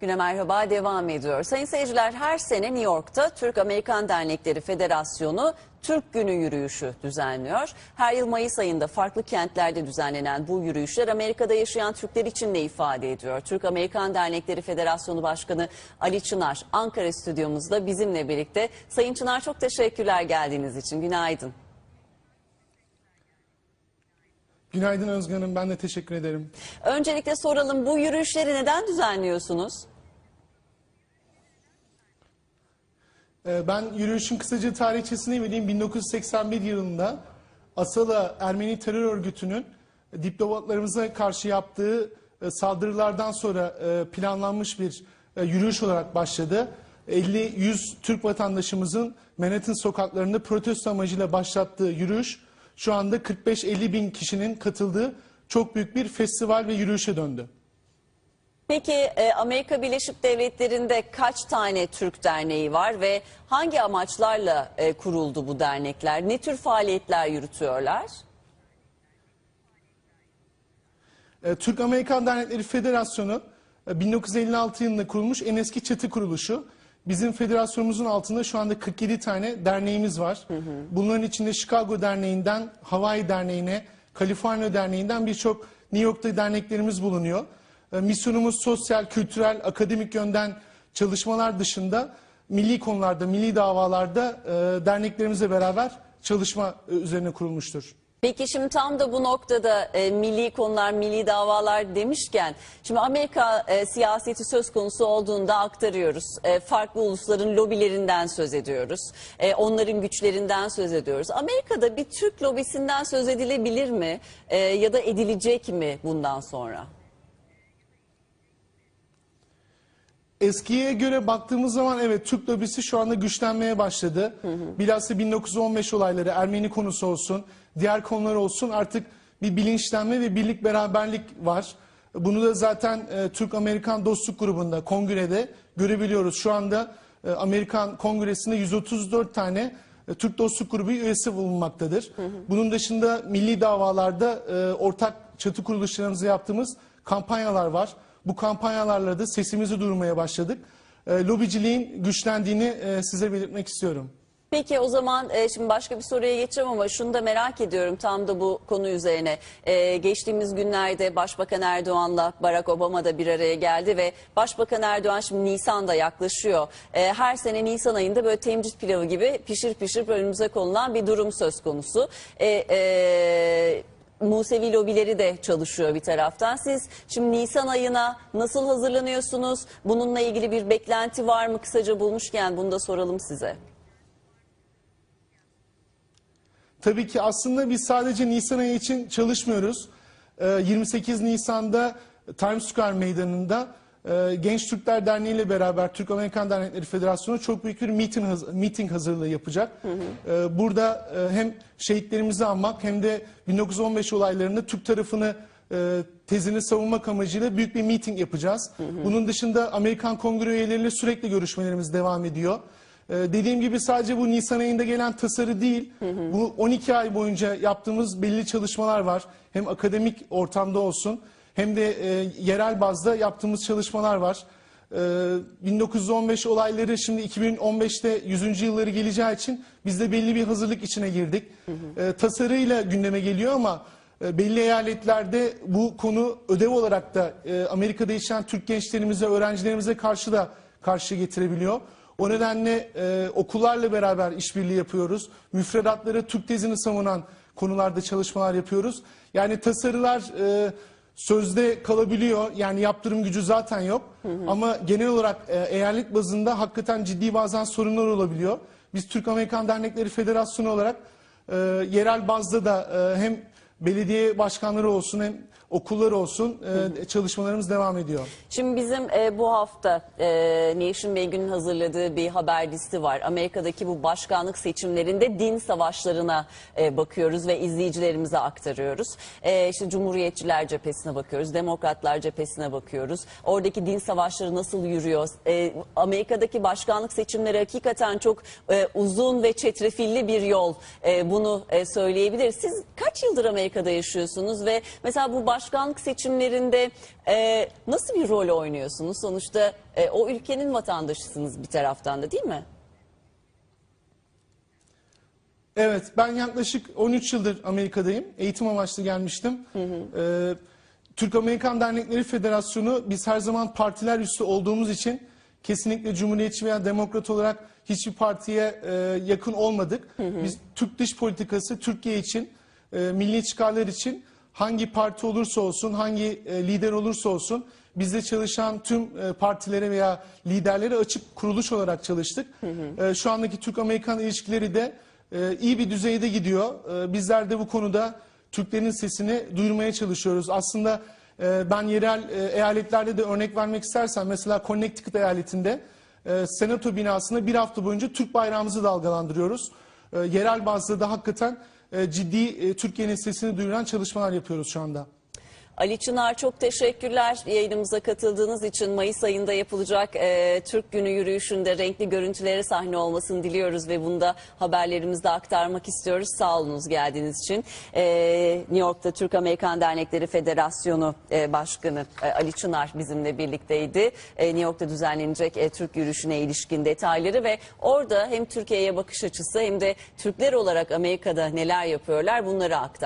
Güne merhaba devam ediyor. Sayın seyirciler her sene New York'ta Türk-Amerikan Dernekleri Federasyonu Türk Günü yürüyüşü düzenliyor. Her yıl Mayıs ayında farklı kentlerde düzenlenen bu yürüyüşler Amerika'da yaşayan Türkler için ne ifade ediyor? Türk-Amerikan Dernekleri Federasyonu Başkanı Ali Çınar Ankara stüdyomuzda bizimle birlikte. Sayın Çınar çok teşekkürler geldiğiniz için. Günaydın. Günaydın Özgür Hanım, ben de teşekkür ederim. Öncelikle soralım bu yürüyüşleri neden düzenliyorsunuz? Ee, Ben yürüyüşün kısaca tarihçesini vereyim. 1981 yılında Asala Ermeni terör örgütünün diplomatlarımıza karşı yaptığı e, saldırılardan sonra e, planlanmış bir e, yürüyüş olarak başladı. 50-100 Türk vatandaşımızın Manhattan sokaklarında protesto amacıyla başlattığı yürüyüş şu anda 45-50 bin kişinin katıldığı çok büyük bir festival ve yürüyüşe döndü. Peki e, Amerika Birleşik Devletleri'nde kaç tane Türk derneği var ve hangi amaçlarla e, kuruldu bu dernekler? Ne tür faaliyetler yürütüyorlar? E, Türk-Amerikan Dernekleri Federasyonu e, 1956 yılında kurulmuş en eski çatı kuruluşu. Bizim federasyonumuzun altında şu anda 47 tane derneğimiz var. Bunların içinde Chicago Derneği'nden Hawaii Derneği'ne, Kaliforniya Derneği'nden birçok New York'ta derneklerimiz bulunuyor. E, Misyonumuz sosyal, kültürel, akademik yönden çalışmalar dışında milli konularda, milli davalarda e, derneklerimizle beraber çalışma e, üzerine kurulmuştur. Peki şimdi tam da bu noktada e, milli konular, milli davalar demişken şimdi Amerika e, siyaseti söz konusu olduğunda aktarıyoruz. E, farklı ulusların lobilerinden söz ediyoruz. E, onların güçlerinden söz ediyoruz. Amerika'da bir Türk lobisinden söz edilebilir mi? E, ya da edilecek mi bundan sonra? Eskiye göre baktığımız zaman evet Türk lobisi şu anda güçlenmeye başladı. Bilhassa 1915 olayları Ermeni konusu olsun, diğer konular olsun artık bir bilinçlenme ve birlik beraberlik var. Bunu da zaten e, Türk-Amerikan Dostluk Grubu'nda, kongrede görebiliyoruz. Şu anda e, Amerikan Kongresi'nde 134 tane e, Türk Dostluk Grubu üyesi bulunmaktadır. Bunun dışında milli davalarda e, ortak çatı kuruluşlarımızı yaptığımız kampanyalar var. Bu kampanyalarla da sesimizi duyurmaya başladık. E, lobiciliğin güçlendiğini e, size belirtmek istiyorum. Peki o zaman e, şimdi başka bir soruya geçeceğim ama şunu da merak ediyorum tam da bu konu üzerine. E, geçtiğimiz günlerde Başbakan Erdoğan'la Barack Obama da bir araya geldi ve Başbakan Erdoğan şimdi Nisan'da yaklaşıyor. E, her sene Nisan ayında böyle temcit pilavı gibi pişir pişir önümüze konulan bir durum söz konusu. E, e, Musevi lobileri de çalışıyor bir taraftan. Siz şimdi Nisan ayına nasıl hazırlanıyorsunuz? Bununla ilgili bir beklenti var mı? Kısaca bulmuşken bunu da soralım size. Tabii ki aslında biz sadece Nisan ayı için çalışmıyoruz. E, 28 Nisan'da Times Square Meydanı'nda e, Genç Türkler Derneği ile beraber Türk Amerikan Dernekleri Federasyonu çok büyük bir meeting, haz- meeting hazırlığı yapacak. E, burada e, hem şehitlerimizi anmak hem de 1915 olaylarında Türk tarafını e, tezini savunmak amacıyla büyük bir meeting yapacağız. Bunun dışında Amerikan Kongre üyeleriyle sürekli görüşmelerimiz devam ediyor. Ee, dediğim gibi sadece bu Nisan ayında gelen tasarı değil, bu 12 ay boyunca yaptığımız belli çalışmalar var. Hem akademik ortamda olsun hem de e, yerel bazda yaptığımız çalışmalar var. Ee, 1915 olayları şimdi 2015'te 100. yılları geleceği için biz de belli bir hazırlık içine girdik. Ee, tasarıyla gündeme geliyor ama e, belli eyaletlerde bu konu ödev olarak da e, Amerika'da yaşayan Türk gençlerimize, öğrencilerimize karşı da karşı getirebiliyor. O nedenle e, okullarla beraber işbirliği yapıyoruz. Müfredatları Türk tezini savunan konularda çalışmalar yapıyoruz. Yani tasarılar e, sözde kalabiliyor. Yani yaptırım gücü zaten yok. Ama genel olarak e, eyalet bazında hakikaten ciddi bazen sorunlar olabiliyor. Biz Türk-Amerikan Dernekleri Federasyonu olarak e, yerel bazda da e, hem belediye başkanları olsun hem okullar olsun e, çalışmalarımız devam ediyor. Şimdi bizim e, bu hafta e, Nation Beygün'ün hazırladığı bir haber listi var. Amerika'daki bu başkanlık seçimlerinde din savaşlarına e, bakıyoruz ve izleyicilerimize aktarıyoruz. E, işte Cumhuriyetçiler cephesine bakıyoruz, Demokratlar cephesine bakıyoruz. Oradaki din savaşları nasıl yürüyor? E, Amerika'daki başkanlık seçimleri hakikaten çok e, uzun ve çetrefilli bir yol. E, bunu e, söyleyebiliriz. Siz kaç yıldır Amerika'da yaşıyorsunuz ve mesela bu başkanlık seçimlerinde e, nasıl bir rol oynuyorsunuz? Sonuçta e, o ülkenin vatandaşısınız bir taraftan da değil mi? Evet, ben yaklaşık 13 yıldır Amerika'dayım. Eğitim amaçlı gelmiştim. Ee, Türk-Amerikan Dernekleri Federasyonu biz her zaman partiler üstü olduğumuz için kesinlikle Cumhuriyetçi veya Demokrat olarak hiçbir partiye e, yakın olmadık. Biz Türk dış politikası Türkiye için, e, milli çıkarlar için hangi parti olursa olsun, hangi e, lider olursa olsun bizde çalışan tüm e, partilere veya liderlere açık kuruluş olarak çalıştık. E, şu andaki Türk-Amerikan ilişkileri de e, iyi bir düzeyde gidiyor. E, bizler de bu konuda Türklerin sesini duyurmaya çalışıyoruz. Aslında e, ben yerel e, eyaletlerde de örnek vermek istersem mesela Connecticut eyaletinde e, senato binasında bir hafta boyunca Türk bayrağımızı dalgalandırıyoruz. E, yerel bazda da hakikaten ciddi e, Türkiye'nin sesini duyuran çalışmalar yapıyoruz şu anda. Ali Çınar çok teşekkürler yayınımıza katıldığınız için. Mayıs ayında yapılacak e, Türk Günü yürüyüşünde renkli görüntülere sahne olmasını diliyoruz ve bunu da haberlerimizde aktarmak istiyoruz. Sağ olunuz geldiğiniz için. E, New York'ta Türk Amerikan Dernekleri Federasyonu e, Başkanı e, Ali Çınar bizimle birlikteydi. E, New York'ta düzenlenecek e, Türk yürüyüşüne ilişkin detayları ve orada hem Türkiye'ye bakış açısı hem de Türkler olarak Amerika'da neler yapıyorlar bunları aktardı.